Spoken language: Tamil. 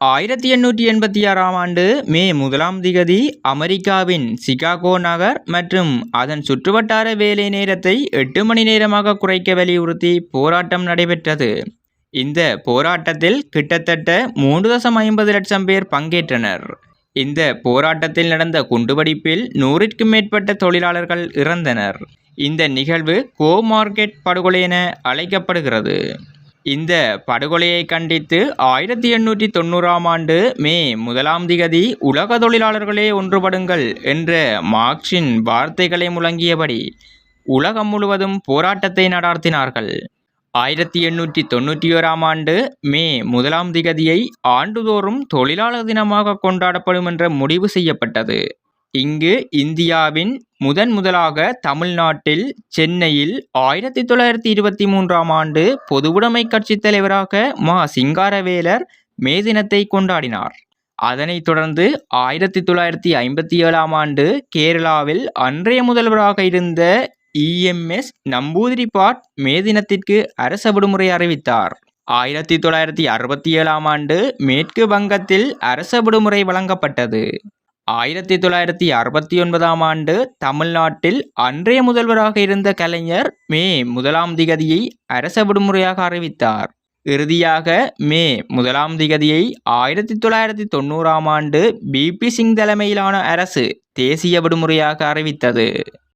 ஆயிரத்தி எண்ணூற்றி எண்பத்தி ஆறாம் ஆண்டு மே முதலாம் திகதி அமெரிக்காவின் சிகாகோ நகர் மற்றும் அதன் சுற்றுவட்டார வேலை நேரத்தை எட்டு மணி நேரமாக குறைக்க வலியுறுத்தி போராட்டம் நடைபெற்றது. இந்த போராட்டத்தில் கிட்டத்தட்ட மூன்று தசம் ஐம்பது லட்சம் பேர் பங்கேற்றனர். இந்த போராட்டத்தில் நடந்த குண்டுவெடிப்பில் நூறிற்கும் மேற்பட்ட தொழிலாளர்கள் இறந்தனர். இந்த நிகழ்வு கோ மார்க்கெட் படுகொலை என அழைக்கப்படுகிறது. இந்த படுகொலையை கண்டித்து ஆயிரத்தி எண்ணூற்றி தொண்ணூறாம் ஆண்டு மே முதலாம் திகதி உலக தொழிலாளர்களே ஒன்றுபடுங்கள் என்ற மார்க்சின் வார்த்தைகளை முழங்கியபடி உலகம் முழுவதும் போராட்டத்தை நடாத்தினார்கள். ஆயிரத்தி எண்ணூற்றி தொண்ணூற்றி ஓராம் ஆண்டு மே முதலாம் திகதியை ஆண்டுதோறும் தொழிலாளர் தினமாக கொண்டாடப்படும் என்ற முடிவு செய்யப்பட்டது. இங்கு இந்தியாவின் முதன் முதலாக தமிழ்நாட்டில் சென்னையில் ஆயிரத்தி தொள்ளாயிரத்தி இருபத்தி மூன்றாம் ஆண்டு பொதுவுடைமை கட்சித் தலைவராக மா. சிங்காரவேலர் மே தினத்தை கொண்டாடினார். அதனைத் தொடர்ந்து ஆயிரத்தி தொள்ளாயிரத்தி ஐம்பத்தி ஏழாம் ஆண்டு கேரளாவில் அன்றைய முதல்வராக இருந்த இஎம்எஸ் நம்பூதிரிபாட் மே தினத்திற்கு அரச விடுமுறை அறிவித்தார். ஆயிரத்தி தொள்ளாயிரத்தி அறுபத்தி ஏழாம் ஆண்டு மேற்கு வங்கத்தில் அரச விடுமுறை வழங்கப்பட்டது. ஆயிரத்தி தொள்ளாயிரத்தி அறுபத்தி ஒன்பதாம் ஆண்டு தமிழ்நாட்டில் அன்றைய முதல்வராக இருந்த கலைஞர் மே முதலாம் திகதியை அரச விடுமுறையாக அறிவித்தார். இறுதியாக மே முதலாம் திகதியை ஆயிரத்தி தொள்ளாயிரத்தி தொண்ணூறாம் ஆண்டு பிபி சிங் தலைமையிலான அரசு தேசிய விடுமுறையாக அறிவித்தது.